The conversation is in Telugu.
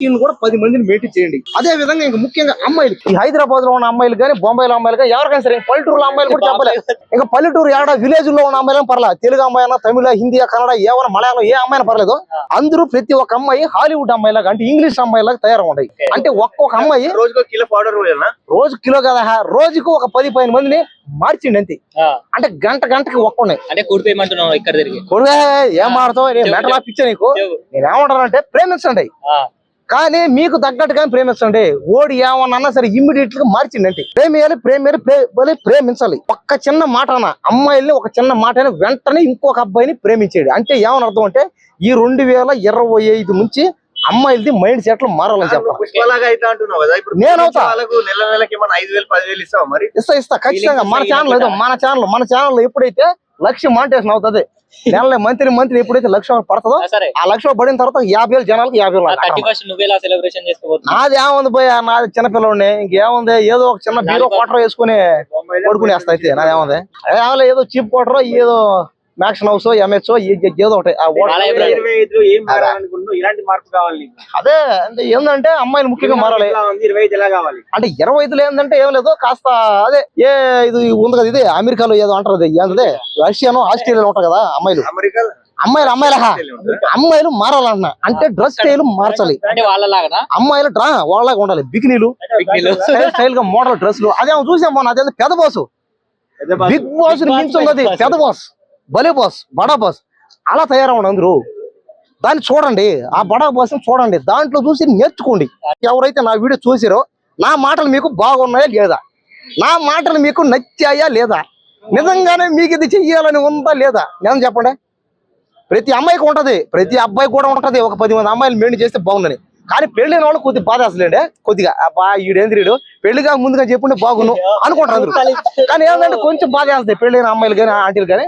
వీళ్ళని కూడా పది మందిని మెయింటైన్ చేయండి. అదే విధంగా ఇంకా ముఖ్యంగా అమ్మాయిలు. ఈ హైదరాబాద్లో ఉన్న అమ్మాయిలు కానీ బొంబాయిలో అమ్మాయిలు కానీ ఎవరికైనా సరే ఇంకా పల్లెటూరులో అమ్మాయిలు కూడా చెప్పలేదు ఇంకా పల్లెటూరు ఏడ విలేజ్లో ఉన్న అమ్మాయిలు పర్లేదు తెలుగు అమ్మాయినా తమిళ హిందీ కన్నడ ఏమైనా మలయాళం ఏ అమ్మాయినా పర్లేదు. అందరూ ప్రతి ఒక్క అమ్మాయి హాలీవుడ్ అమ్మాయిలాగా అంటే ఇంగ్లీష్ అమ్మాయిలాగా తయారవుంటాయి అంటే ఒక్కొక్క అమ్మాయి రోజుకో కిలో పౌడర్ రోజు కిలో కదా రోజుకు ఒక పది పదిహేను మందిని మార్చిండి అంతే. అంటే గంట గంటకి ఒక్కడే అంటే కూడిపోయమంటున్నావు ఇక్కడ తిరిగి. కొడుగా ఏం మాడతావు? నేను మెటలా పిచ్చా నీకు. నేను ఏమంటానంటే ప్రేమించండి. కానీ మీకు తగ్గట్టుగా ప్రేమించండి ఓడి ఏమన్నా సరే ఇమ్మీడియట్గా మార్చిండండి ప్రేమియాలి ప్రేమియాలి ప్రే ప్రేమించాలి. ఒక్క చిన్న మాట అన్న అమ్మాయిల్ని ఒక చిన్న మాట వెంటనే ఇంకొక అబ్బాయిని ప్రేమించాడు. అంటే ఏమని అర్థం అంటే ఈ రెండు వేల ఇరవై ఐదు నుంచి అమ్మాయిలది మైండ్ సెట్లు మారాలని చెప్పాలి. నేను అవుతా. నెల నెలకి ఐదు వేలు పదివేలు ఇస్తావా మరి? ఇస్తా ఇస్తా ఖచ్చితంగా. మన ఛానల్ ఏదో మన ఛానల్ మన ఛానల్ ఎప్పుడైతే లక్ష మాంటేషన్ అవుతుంది నెల మంత్రి మంత్రి ఎప్పుడైతే లక్ష పడుతుందో ఆ, లక్ష పడిన తర్వాత యాభై వేల జనాలకు యాభై వేలు నాది ఏముంది పోయా నాది చిన్నపిల్లని ఇంకేముంది? ఏదో ఒక చిన్న బీరో క్వార్టర్ వేసుకుని పడుకునేస్తా అయితే. నాది ఏముంది? ఏమలే ఏదో చీప్ క్వార్టర్ ఏదో మ్యాక్షన్ హౌస్ ఎంహెచ్ ఏదో ఒకటి అదే. అంటే ఏంటంటే అమ్మాయిలు ముఖ్యంగా మారాలి. ఎలా ఉంది? ఇరవై ఐదు ఎలా కావాలి? అంటే ఇరవై ఐదులో ఏంటంటే ఏం లేదు కాస్త అదే ఏ ఇది ఉంది కదా ఇది అమెరికాలో ఏదో అంటారు ఏంటది? రష్యాను ఆస్ట్రేలియాలో ఉంటారు కదా అమ్మాయిలు. అమ్మాయిలు అమ్మాయిలు. అమ్మాయిలు మారాలన్నా. అంటే డ్రెస్ స్టైల్ మార్చాలి. అమ్మాయిలు డ్రా వాళ్ళగా ఉండాలి. బికినీలు. స్టైల్గా మోడల్ డ్రెస్లు అదే చూసాం మొన్న అదే పెద్ద బాసు బిగ్ బాస్ మించున్నది పెద్ద బాస్ భలే బాస్ బడా బాస్ అలా తయారవ్వండి అందరూ. దాన్ని చూడండి ఆ బడా బాస్ చూడండి. దాంట్లో చూసి నేర్చుకోండి. ఎవరైతే నా వీడియో చూసారో నా మాటలు మీకు బాగున్నాయా లేదా? నా మాటలు మీకు నచ్చాయా లేదా? నిజంగానే మీకు ఇది చెయ్యాలని ఉందా లేదా? నేను చెప్పండి. ప్రతి అమ్మాయికి ఉంటది. ప్రతి అబ్బాయికి కూడా ఉంటది. ఒక పది మంది అమ్మాయిలు మెయిన్ చేస్తే బాగుందని. కానీ పెళ్ళైన వాళ్ళు కొద్దిగా బాధ అసలేండి కొద్దిగా అబ్బా ఈడేంద్రీడు పెళ్ళిగా ముందుగా చెప్పుంటే బాగును అనుకుంటారు కానీ ఏంటంటే కొంచెం బాధ వేస్తుంది. పెళ్ళైన అమ్మాయిలు కానీ ఆంటీలు కానీ.